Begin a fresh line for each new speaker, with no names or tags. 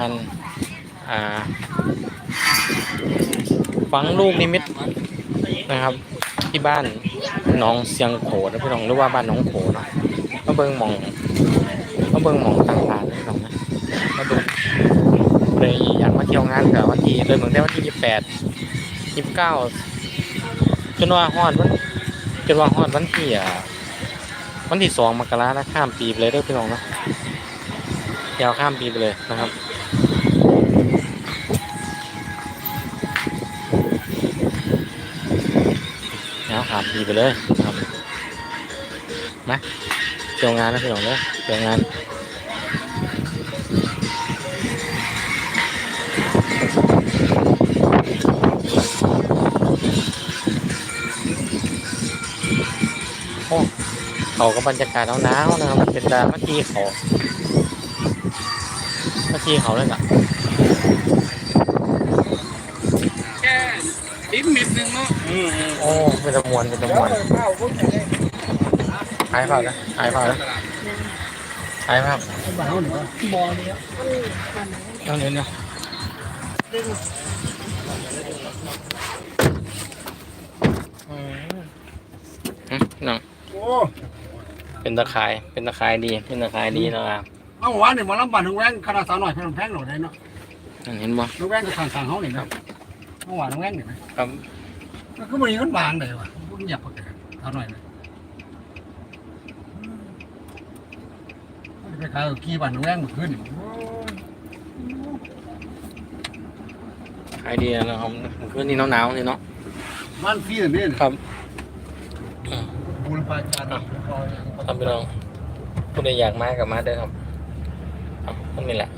การอ่าฝังลูกนิมิตนะครับ ที่บ้านหน้องเสียงโขนะพี่น้องหรือว่าบ้านหน้องโขเนะมาเบิ่งมองมาเบิ่งมองต่างๆนะพี่น้องนะมาดูเลยอยากมาเที่ยวงานกับวันที่เลยเหมืองได้วันที่ยี่สิบแปดยี่สิบเก้าจนว่าฮอดวันจนว่าฮอดวันที่อ่าวันที่สองมกรานะข้ามปีไปเลยเด้อพี่น้องเนะยาวข้ามปีไปเลยนะครับ แล้วขาดดีไปเลยนะครับมาเที่ยวงานนะพี่น้องเนอะเที่ยวงานโอ้เขาก็บรรยากาศหนาวๆนะครับเป็นดาเมื่อกี้เขาเมื่อกี้เขาเลยล่ะ โอ้เป็นตะมวนเป็นตะมวนหายเปล่านะหายเปล่านะหายเปล่า
บ่าวหนึ่งบอลเนี่ย
ต้องเน้นนะอืมอืมน้อง
โอ้
เป็นตะไคร้เป็นตะไคร้ดี เป็นตะไคร้ดีเนาะครับ
เอาหวานเนี่ยมาลำบากน้องแว้งขนาดสาวหน่อยเพิ่นแพงหน่อยได้เนาะ
นั่นเห็นบ่
น้องแว้งก็ทางทางเขาเนี่ยครับเอาหวานน้องแว้งเนี่ยนะครับ มันก็มีคนบางเลยว่ะพวกหยับปากกันสาวหน่อยเลยไปขายกี่บาทน้องแว้งมาขึ้น
ขายดีนะครับคืนนี้หนาวๆนี่เนาะ
มันฟรีแบบนี้
ครับอืม
บูรพาการ
ทำไปลองผู้ใดอยากมากับมาเด้อครับครับก็นี่แหละ